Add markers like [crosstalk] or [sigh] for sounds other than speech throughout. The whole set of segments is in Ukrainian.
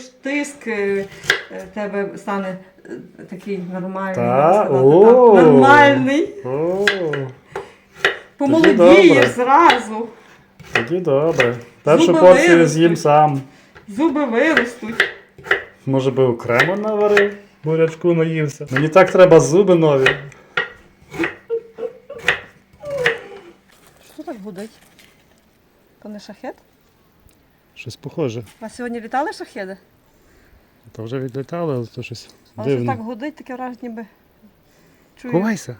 чуєш, тиск е, е, тебе стане е, такий нормальний. Та? сказати, О! так. Нормальний. О, Помолодієш зразу. тоді добре. Першу Зуби порцію виростуть. з'їм сам. Зуби виростуть. Може би окремо наварив, бурячку наївся. Мені так треба зуби нові. Що так гудить? То не шахет? Щось похоже. А сьогодні літали шахеди? То вже відлітали, але то щось Але що дивно. так гудить, таке враження ніби. Чую. Ховайся.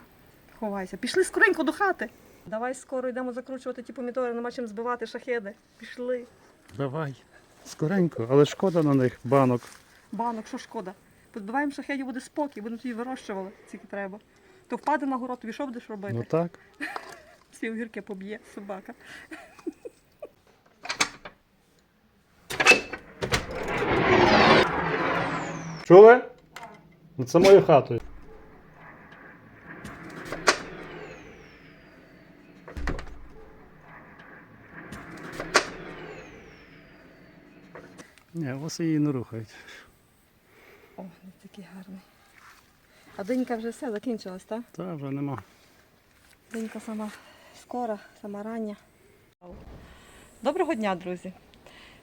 Ховайся. Пішли скоренько до хати. Давай скоро йдемо закручувати ті помідори, нема чим збивати шахеди. Пішли. Давай. Скоренько, але шкода на них банок. Банок, що шкода. Позбиваємо шахедів, буде спокій, будемо тоді вирощували, скільки треба. То впаде на город, тобі що будеш робити? Ну так. [laughs] Всі огірки поб'є собака. Чули? Це мою хату. Ні, вас її не рухають. О, він такий гарний. А донька вже все закінчилась, так? Та вже нема. Донька сама скора, сама рання. Доброго дня, друзі!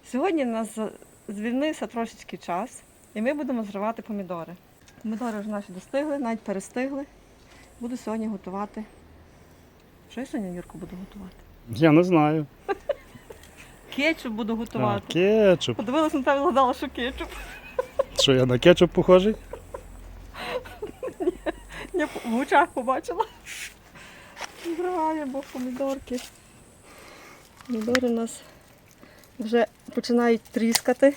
Сьогодні у нас звільнився трошечки час, і ми будемо зривати помідори. Помідори вже наші достигли, навіть перестигли. Буду сьогодні готувати. Що я сьогодні, Юрку, буду готувати? Я не знаю. Кетчуп буду А, готувати. кетчуп. Подивилась на тебе згадала, що кетчуп. Що я на кетчуп похожий? Я в очах побачила. Зриваємо помідорки. Помідори у нас вже починають тріскати.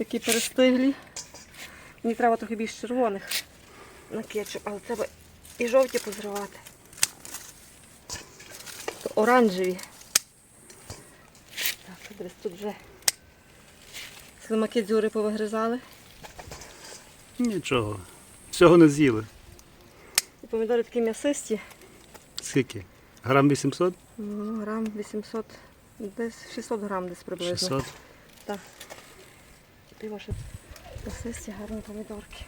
Такі перестиглі. Мені треба трохи більш червоних на кетчуп, але треба і жовті позривати. То оранжеві. Так, десь тут вже слимаки дзюри повигризали. Нічого. Всього не з'їли. І помідори такі м'ясисті. Скільки? Грам 800? Ну, грам 800, десь 600 грам десь приблизно. 600. Так. І ваші м'ясисті гарні помідорки.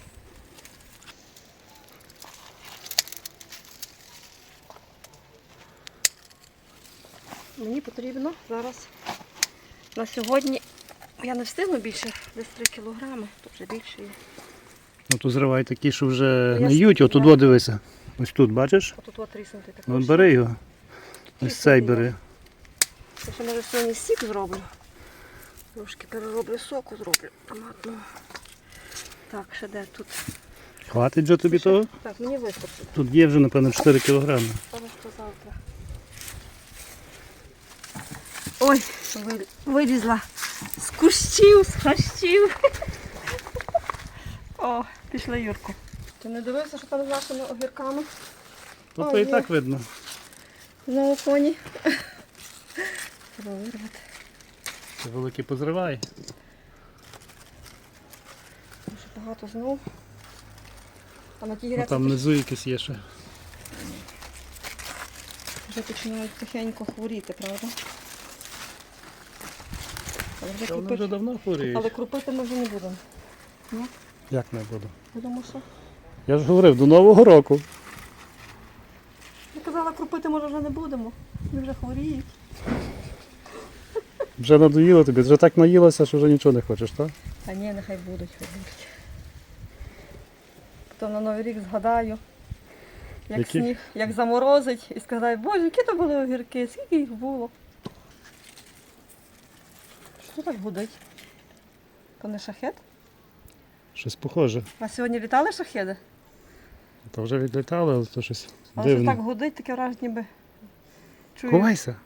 Мені потрібно зараз на сьогодні. Я не встигну більше, десь 3 кілограми, то вже більше є. Ну то зривай такі, що вже Я не ють, отут дивися. Ось тут, бачиш? А тут от також. Ну, бери його. Ось цей бери. Я ще може сьогодні сік зроблю. Трошки перероблю соку зроблю томатного. Так, ще де тут? Хватить же тобі того? Так, мені вистачить. Тут є вже, напевно, 4 кілограми. Завтра. Ой, ви- вилізла з кущів, з хащів. [laughs] О, пішли Юрку. Ти не дивився, що там з нашими огірками Ой, то і так видно. на фоні? [laughs] Треба вирвати. Це великий позривай. Дуже багато знов. А на тій Ну, там внизу якийсь є ще. вже починають тихенько хворіти, правда? Але вже Та вони крупити, вже давно хворіють. але крупити ми вже не будемо. Як не буду? Будемо що? Я ж говорив, до Нового року. Я казала, крупити може вже не будемо. Вони вже хворіють. Вже надоїло тобі, вже так наїлося, що вже нічого не хочеш, так? Та ні, нехай будуть, хай будуть. Потім на Новий рік згадаю, як Які? сніг, як заморозить, і сказаю, боже, які то були огірки, скільки їх було. Що так гудить? То не шахет? Щось похоже. А сьогодні літали шахеди? То вже відлітали, але то щось Але що так гудить, таке враження ніби. Чую. Ховайся.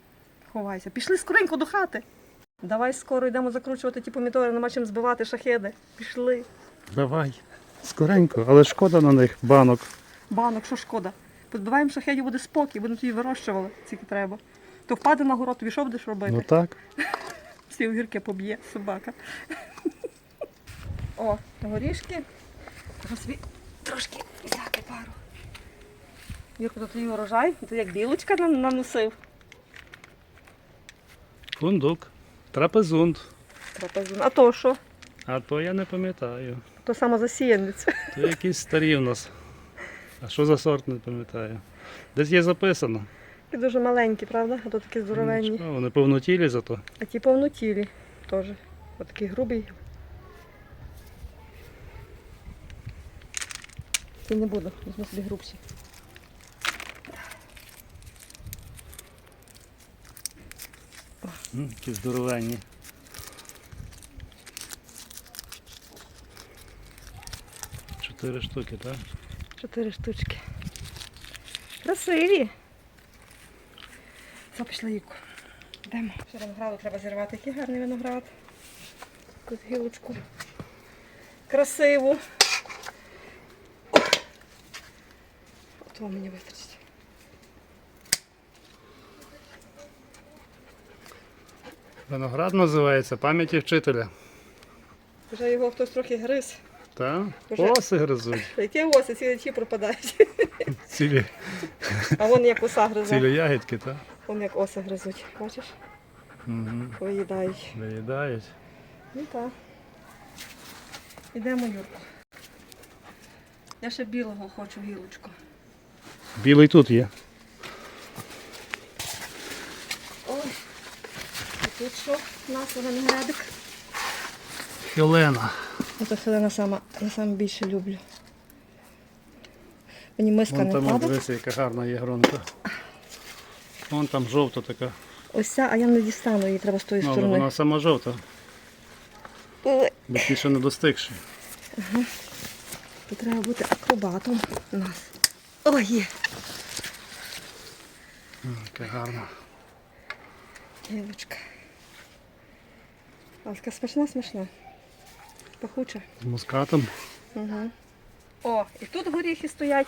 Ховайся. Пішли скоренько до хати. Давай скоро йдемо закручувати ті помідори, нема чим збивати шахеди. Пішли. Давай. Скоренько, але шкода на них банок. Банок, що шкода. Позбиваємо шахедів, буде спокій, будемо тоді вирощували, скільки треба. То впаде на город, тобі що будеш робити? Ну так. [laughs] Всі огірки поб'є собака. [laughs] О, горішки. Собі трошки взяти пару. Юрко, то твій урожай, ти як білочка наносив. Фундук. Трапезунд. Трапезун. А то що? А то я не пам'ятаю. То самозасіянець. То якісь старі в нас. А що за сорт, не пам'ятаю. Десь є записано. І дуже маленькі, правда? А то такі здоровенні. Нічого, Вони повнотілі зато. А ті повнотілі теж. Ось такий грубий. Ці не буду, візьму собі грубші. М, Які здоровенні. Чотири штуки, так? Чотири штучки. Красиві. Все, пішли Іку. Йдемо. Ще винограду треба зірвати. Який гарний виноград. Якусь гілочку. Красиву. О! Мені вистачить. Виноград називається пам'яті вчителя. Вже його хтось трохи гриз. Так? Оси гризуть. [laughs] Які оси, цілі ті пропадають. [laughs] Цілі, А вон як оса гризе. цілі ягідки, так? Вон як оси гризуть. Бачиш? Угу. Виїдають. Виїдають. Ну так. Ідемо, Юрку. Я ще білого хочу гілочку. Білий тут є. Ой. І тут що у нас виноградик? Хелена. Ото хелена сама, я саме більше люблю. Мені миска Вон не там падає. дивися, яка гарна є гронка. Вон там жовта така. Ось ця, а я не дістану її, треба з тої Ну, але сторони. вона сама жовта, Ой, бо ті ще не достигші. Тут треба бути акробатом у нас. Ой, є. Яка гарна. Гілочка. А така смачна, смачна. Пахуча. З мускатом. Угу. О, і тут горіхи стоять.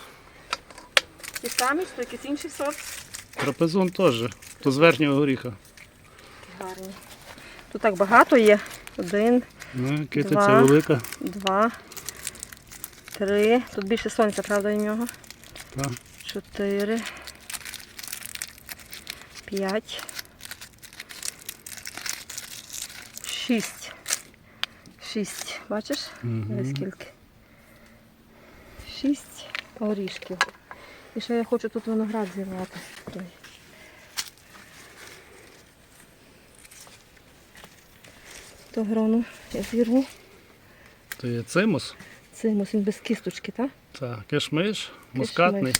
Ті самі, що якийсь інший сорт. Трапезун теж. То з верхнього горіха. Гарні. Тут так багато є. Один, Ну, китиця Два. велика. два, три. Тут більше сонця, правда, у нього. Так. Чотири. П'ять. Шість. Шість. Бачиш? Ось скільки. Шість горішків. І ще я хочу тут виноград зірвати. То грону я зірву. То є цимус. Цимус, він без кісточки, так? Так, кишмиш, мускатний.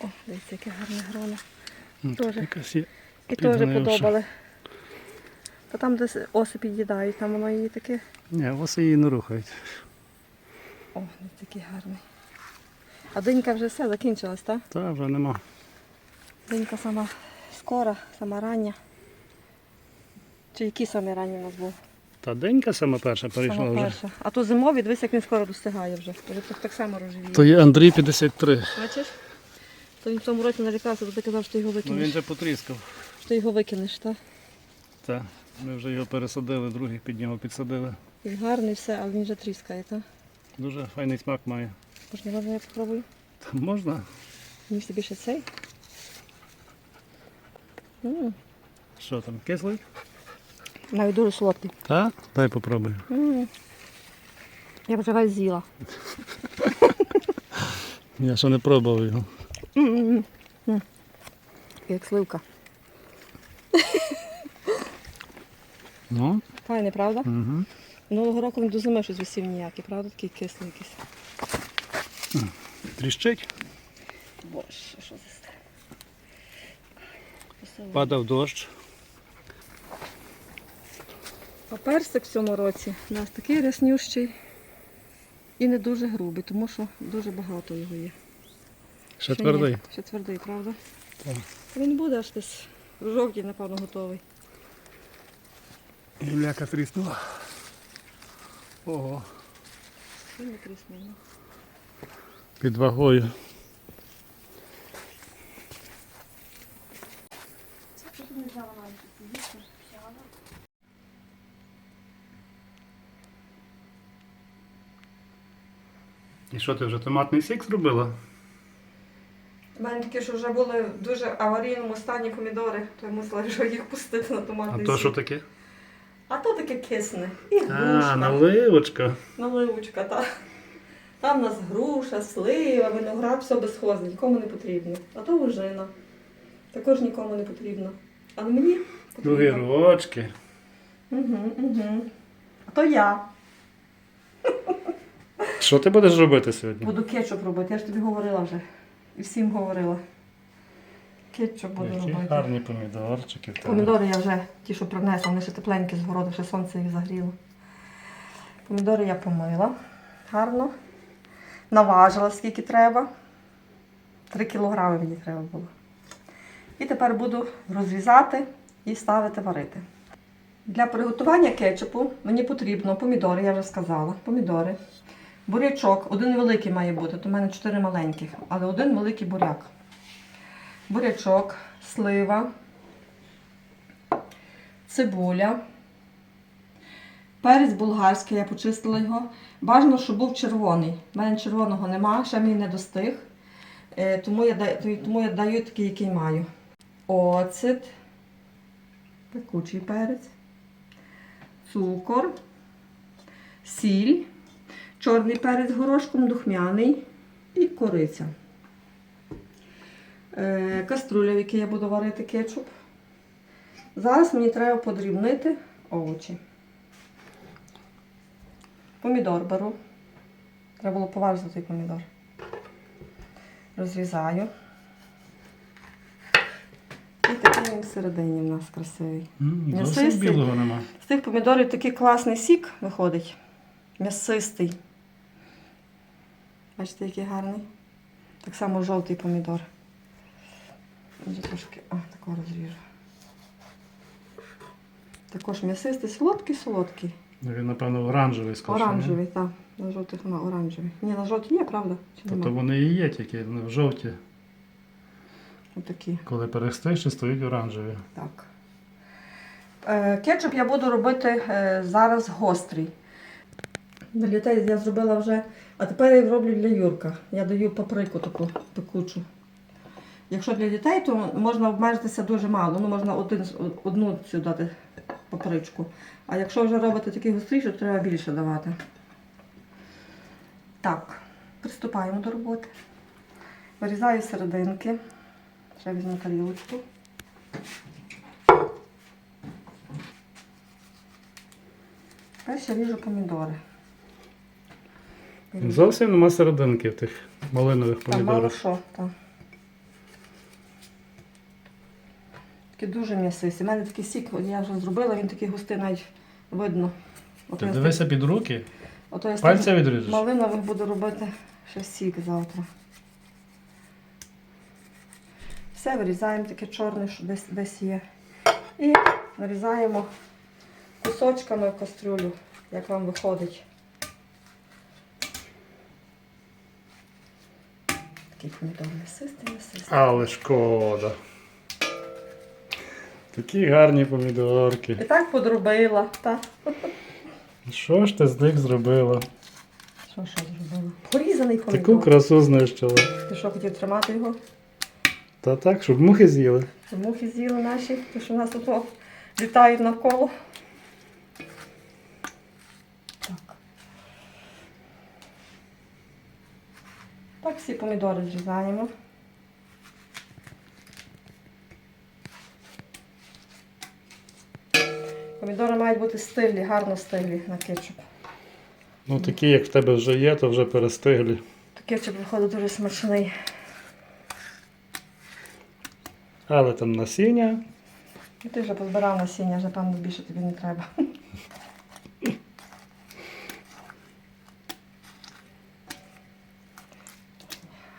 О, дивіться, яке гарне грона. Ну, якась є. І теж подобали. Та там десь оси під'їдають, там воно її таке. Ні, оси її не рухають. О, він такий гарний. А динька вже все закінчилась, так? Та вже нема. Динька сама скора, сама рання. Чи який саме ранній у нас був? Та денька сама перша перейшла Сама вже. перша. А то зимовий, дивись, як він скоро достигає вже. Вже так, так само рожевіє. То є Андрій 53. Бачиш? То він в тому році нарікався, то ти казав, що ти його Ну він викинеш. вже потріскав. Що ти його викинеш, так? Так. Ми вже його пересадили, другий під нього підсадили. Він гарний все, але він вже тріскає, так? Дуже файний смак має. Можна, можна я попробую? Та можна? Мені все більше цей. М, Що там, кислий? Навіть дуже солодкий. Так? Дай попробую. М. Я б вже весь з'їла. [laughs] Я ще не пробував його. М-м-м. М. Як сливка. Ну, Файний, правда? угу. Минулого року він до зими щось висів ніякий, правда? Такий кислий якийсь. Тріщить. Боже, що за. Падав дощ. А персик в цьому році у нас такий ряснющий і не дуже грубий, тому що дуже багато його є. Ще Ще твердий. Ще твердий, правда? Так. Він буде аж десь в жовтій, напевно, готовий. Гілляка тріснула. Ого. Трісний. ну. Під вагою. І що ти вже томатний сік зробила? У мене такі, що вже були в дуже аварійному стані помідори, то я мусила вже їх пустити на томатний сік. А то що таке? А то таке кисне. І А, наливочка. Наливочка, так. Там у нас груша, слива, виноград, все безхозне, нікому не потрібно. А то ожина. Також нікому не потрібно. А мені потрібно. Огірочки. Угу, угу. А то я Що ти будеш робити сьогодні? буду кетчуп робити. Я ж тобі говорила вже. І всім говорила. Кетчуп буду Які робити. гарні помідорчики. Помідори я вже ті, що принесла, вони ще тепленькі з городу, ще сонце їх загріло. Помідори я помила гарно. Наважила скільки треба. Три кілограми мені треба було. І тепер буду розрізати і ставити варити. Для приготування кетчупу мені потрібно помідори, я вже сказала. Помідори. Бурячок, один великий має бути, то в мене чотири маленьких, але один великий буряк. Бурячок, слива, цибуля, перець болгарський, я почистила його. Бажано, щоб був червоний. У мене червоного нема, ще мій не достиг. Е, Тому я, даю- тому я даю такий, який маю. Оцет, пекучий перець, цукор, сіль, чорний перець горошком, духмяний і кориця. Е, Каструля, в якій я буду варити кетчуп. Зараз мені треба подрібнити овочі. Помідор беру. Треба було поважити помідор. Розрізаю. І такий він всередині в нас красивий. М, М'ясистий. Білого нема. З тих помідорів такий класний сік виходить. М'ясистий. Бачите, який гарний. Так само жовтий помідор. Вже трошки, а, такого розріжу. Також м'ясистий, солодкий, солодкий. Ну, Він, напевно, оранжевий скорше. Оранжевий, так. На жовтих вона оранжевий. Ні, на жовтій є, правда? Чи Тобто вони і є тільки вони в жовті. Отакі. Коли перестиш, стоять оранжеві. Так. Е, Кетчуп я буду робити е, зараз гострий. Для дітей я зробила вже, а тепер я роблю для Юрка. Я даю паприку таку пекучу. Якщо для дітей, то можна обмежитися дуже мало. Ну, можна один, одну цю дати папричку. А якщо вже робити такий гостріший, то треба більше давати. Так, приступаємо до роботи. Вирізаю серединки. Ще візьму тарілочку. Тепер ще ріжу помідори. Зовсім нема серединки в тих малинових Там мало помідорах. що, так. Такі дуже м'ясисті. У мене такий сік, от я вже зробила, він такий густий, навіть видно. Ото Ти я дивися під руки, ото я з пальця тих відріжеш. малинових буду робити ще сік завтра. Все вирізаємо таке чорне, що десь, десь є. І нарізаємо кусочками в кастрюлю, як вам виходить. Такий помідор м'ясистий, м'ясистий. Але шкода. Такі гарні помідорки. І так подробила, так. Що ж ти з них зробила? Що, що зробила? Порізаний помідор. Таку красу знищила. Ти що, хотів тримати його? Та так, щоб мухи з'їли. Щоб Мухи з'їли наші, то що в нас тут літають навколо. Так. Так всі помідори зрізаємо. Помідори мають бути стиглі, гарно стиглі на кетчуп. Ну такі, як в тебе вже є, то вже перестиглі. Кетчуп виходить дуже смачний. Але там насіння. І ти вже позбирав насіння, вже певно більше тобі не треба.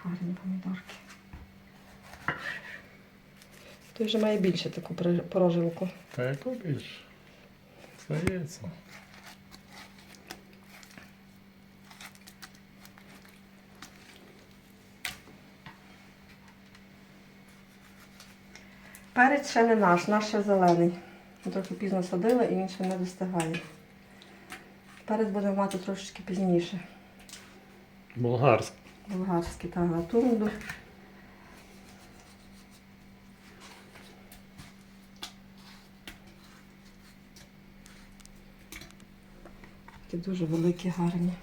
Гарні помідорки. Той вже має більше таку прожилку. Та яку більше? Здається. Перець ще не наш, наш ще зелений. Трохи пізно садили і він ще не достигає. Перець будемо мати трошечки пізніше. Болгарський. Болгарський та гатунду. Дуже великі, гарні.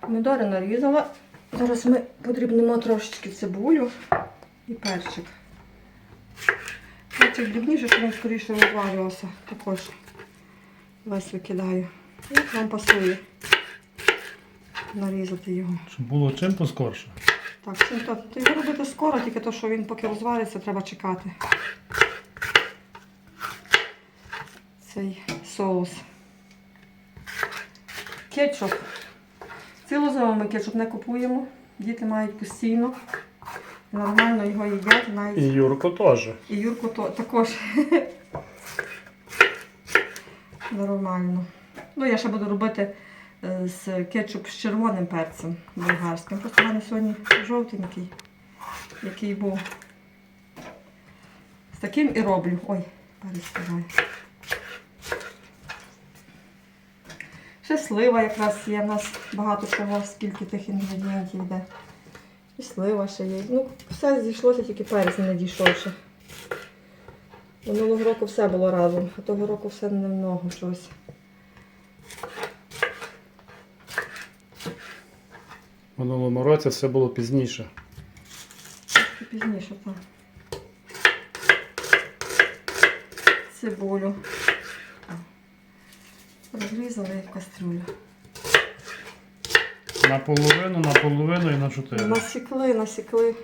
Помідори нарізала. Зараз ми подрібнемо трошечки цибулю і перчик. Перчик дрібніше, щоб він скоріше розварювався. Також весь викидаю. Як вам пасує нарізати його. Щоб було чим поскорше. Так, чим то, то його робити скоро, тільки то, що він поки розвариться, треба чекати. Цей соус. Кетчуп. Цілозиму ми кетчуп не купуємо. Діти мають постійно. Нормально його їдять, навіть І Юрко теж. і Юрку то, також. [laughs] Нормально. Ну, я ще буду робити е, з кетчуп з червоним перцем болгарським. Просто в мене сьогодні жовтенький, який був. З таким і роблю. Ой, перець Ще слива якраз є. У нас багато чого, скільки тих інгредієнтів йде. І слива ще є. Ну, все зійшлося, тільки перець не дійшов ще. Минулого року все було разом, а того року все немного щось. Минулому році все було пізніше. І пізніше так. Цибулю. Розрізали в кастрюлю. Наполовину, наполовину і на чотири. Насікли, насікли.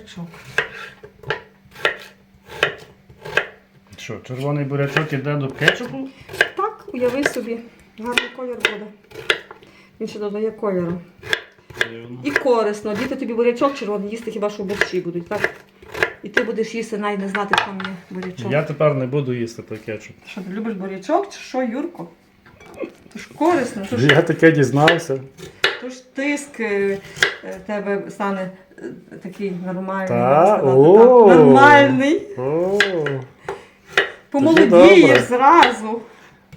Бурячок. Що, червоний бурячок іде до кетчупу? Так, уяви собі, гарний колір буде. Він ще додає кольору. І корисно. Діти тобі бурячок червоний їсти хіба що борщі будуть, так? І ти будеш їсти навіть не знати, що є бурячок. Я тепер не буду їсти той кетчуп. Що ти любиш бурячок чи що, Юрко? То ж корисно, то ж, Я таке дізнався. то ж тиск е, тебе стане такий нормальний. Та? О! Нормальний. О, Помолодієш добре. зразу.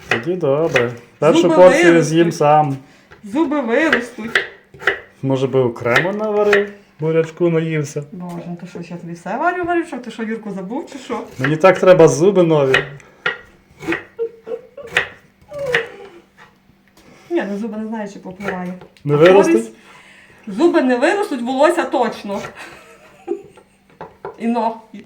тоді добре. Першу Зуби порцію виростуть. з'їм сам. Зуби виростуть. Може би окремо наварив, бурячку наївся. Боже, ну то що, я тобі все варю варю, що ти що, Юрку забув чи що? Мені так треба зуби нові. Ні, ну зуби не знаю, чи попливає. Не виростуть? Зуби не виростуть, волосся точно. І ногті.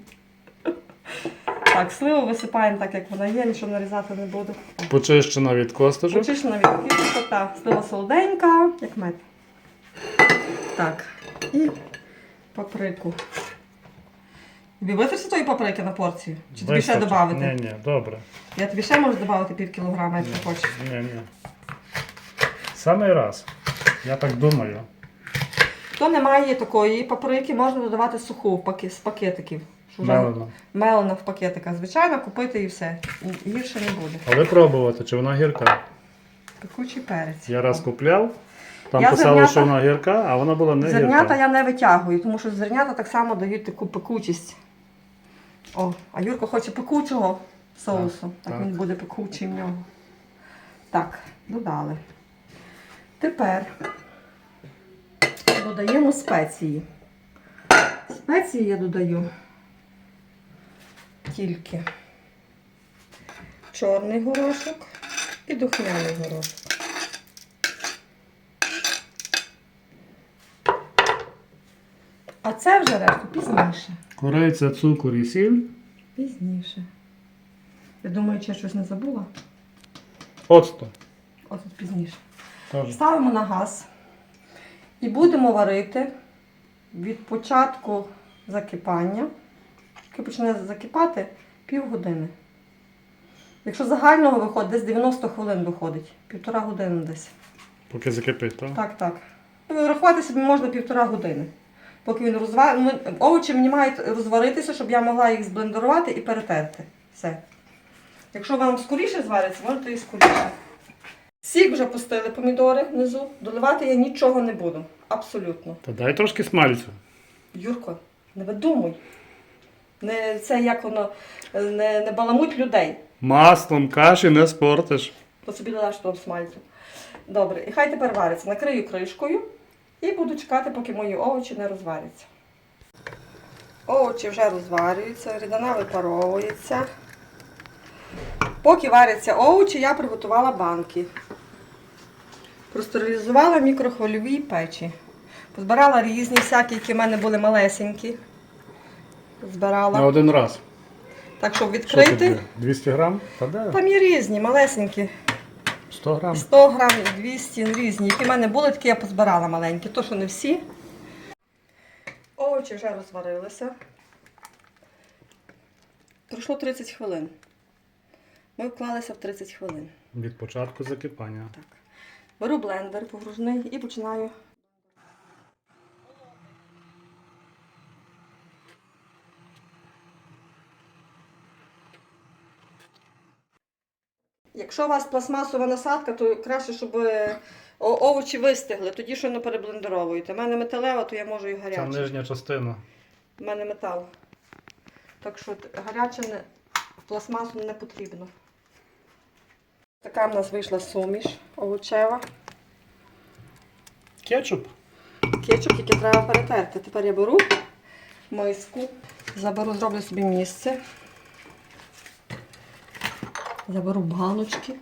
Так, сливу висипаємо так, як вона є, нічого нарізати не буду. Почищена від косточок. Очищена від кісточок, та слива солоденька, як мед. Так. І паприку. Тобі витерся тої паприки на порцію? Чи тобі ще додати? Ні, ні, добре. Я тобі ще можу додати пів кілограма, якщо хочеш. Ні, ні. Самий раз. Я так думаю. Хто не має такої паприки, можна додавати суху в паки- з пакетиків. що вже Мелено. Мелена в пакетиках. Звичайно, купити і все. Гірше не буде. Але пробувати, чи вона гірка. Пекучий перець. Я раз купляв, там Я писало, зернята- що вона гірка, а вона була не Зернята гірка. я не витягую, тому що зернята так само дають таку пекучість. О, а Юрко хоче пекучого соусу. Так, Так, так. він буде пекучий в нього. Так, додали. Тепер додаємо спеції. Спеції я додаю тільки чорний горошок і духмяний горошок. А це вже решту пізніше. Кориця, цукор і сіль. Пізніше. Я думаю, чи я щось не забула. Оцто. Тут пізніше. Ставимо на газ і будемо варити від початку закипання. Поки почне закипати півгодини. Якщо загального виходить, десь 90 хвилин виходить. Півтора години десь. Поки закипить, так? Так, так. Ну, Рахувати собі можна півтора години. Поки він розвар... ну, Овочі мені мають розваритися, щоб я могла їх зблендерувати і перетерти. Все. Якщо вам скоріше звариться, можете і скоріше. Сік вже пустили помідори внизу. Доливати я нічого не буду. Абсолютно. Та дай трошки смальцю. Юрко, не видумуй. Не, це як воно не, не баламуть людей. Маслом каші не спортиш. По собі додаш того смальцю. Добре, і хай тепер вариться. Накрию кришкою і буду чекати, поки мої овочі не розваряться. Овочі вже розварюються, рідина випаровується. Поки варяться овочі, я приготувала банки. Простерилізувала в мікрохвильовій печі. Позбирала різні, всякі, які в мене були малесенькі. Збирала. На один раз. Так, щоб Що відкрити. тобі? 200 грам? Та де? Там є різні, малесенькі. 100 грам. 100 грам, 200, різні. Які в мене були, такі я позбирала маленькі. То, що не всі. Овочі вже розварилися. Пройшло 30 хвилин. Ми вклалися в 30 хвилин. Від початку закипання. Так. Беру блендер погружний і починаю. Якщо у вас пластмасова насадка, то краще, щоб е, овочі вистигли, тоді що не переблендеровуєте. У мене металева, то я можу і Це нижня частина. У мене метал. Так що гаряче не, в пластмасу не потрібно. Така в нас вийшла суміш овочева. Кетчуп. Кетчуп тільки треба перетерти. Тепер я беру миску, заберу, зроблю собі місце. Заберу баночки.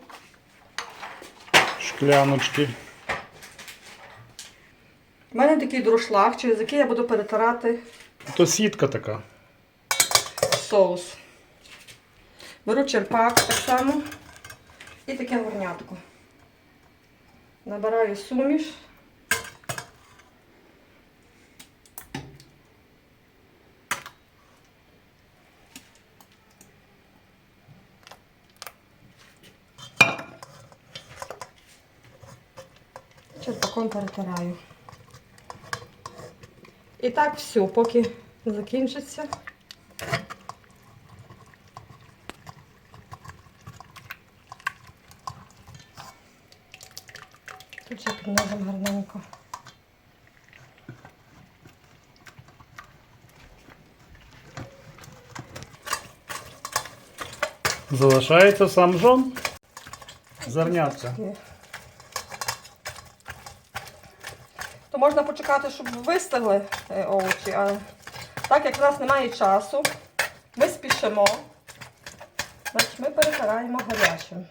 Шкляночки. У мене такий друшлаг, через який я буду перетирати То сітка така. соус. Беру черпак так само і таке горнятко. Набираю суміш. Черпаком перетираю. І так все, поки закінчиться. Тут ще під низом гарненько. Залишається сам жон. Зернятка. То можна почекати, щоб вистигли е, овочі, але так як в нас немає часу, ми спішимо, значить ми перетираємо гарячим.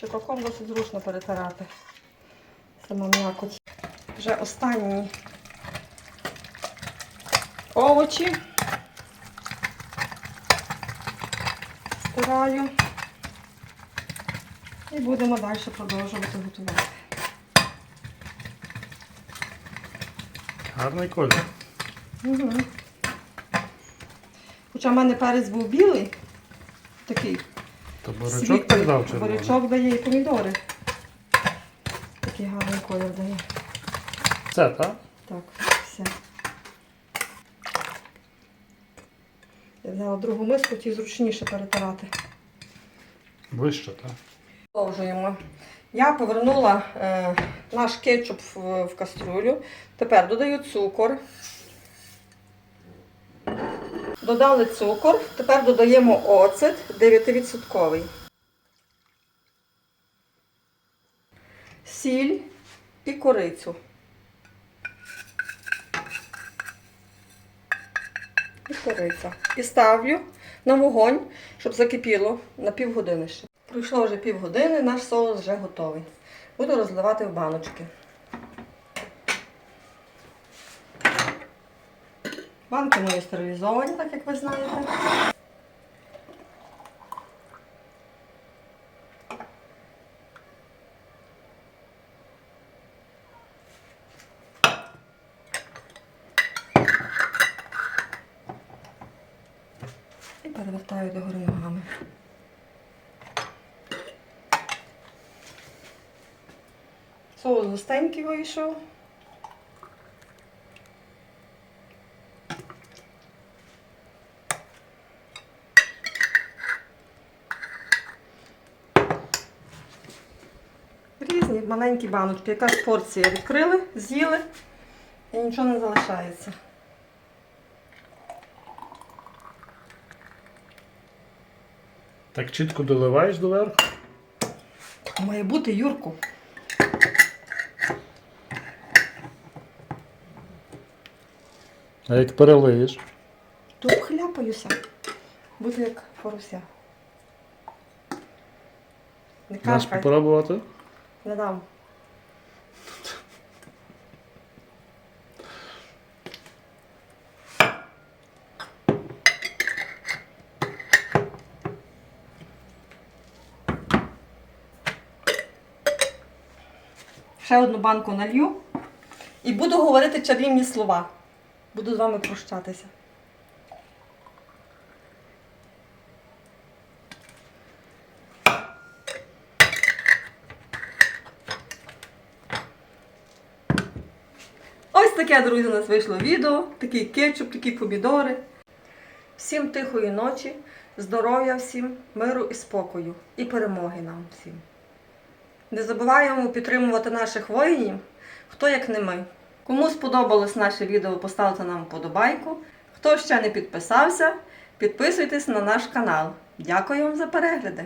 Черпаком досить зручно перетирати. Сама м'якоть. Вже останні овочі. Стираю. І будемо далі продовжувати готувати. Гарний колір. Угу. Хоча в мене перець був білий, такий То борочок так дав червоний. Бурячок дає і помідори. Такий гарний колір дає. Це, так? Так, все. Я взяла другу миску, ті зручніше перетирати. Вище, так? Продовжуємо. Я повернула е, наш кетчуп в, в каструлю. Тепер додаю цукор. Додали цукор. Тепер додаємо оцет 9%. Сіль і корицю. І кориця. І ставлю на вогонь, щоб закипіло на півгодини ще. Пройшло вже півгодини, наш соус вже готовий. Буду розливати в баночки. Банки мої стерилізовані, так як ви знаєте. І перевертаю догори ногами. Соус густенький вийшов. Маленькі баночки. Якась порція відкрили, з'їли і нічого не залишається. Так чітко доливаєш доверху. Так має бути, Юрку. А як перелиєш? Тут хляпаюся. Буду як форуся. Не Можеш попробувати? Не дам. Ще одну банку налью і буду говорити чарівні слова. Буду з вами прощатися. Ось таке, друзі, у нас вийшло відео. Такий кетчуп, такі помідори. Всім тихої ночі, здоров'я всім, миру і спокою. І перемоги нам всім. Не забуваємо підтримувати наших воїнів, хто як не ми. Кому сподобалось наше відео, поставте нам вподобайку. Хто ще не підписався, підписуйтесь на наш канал. Дякую вам за перегляди!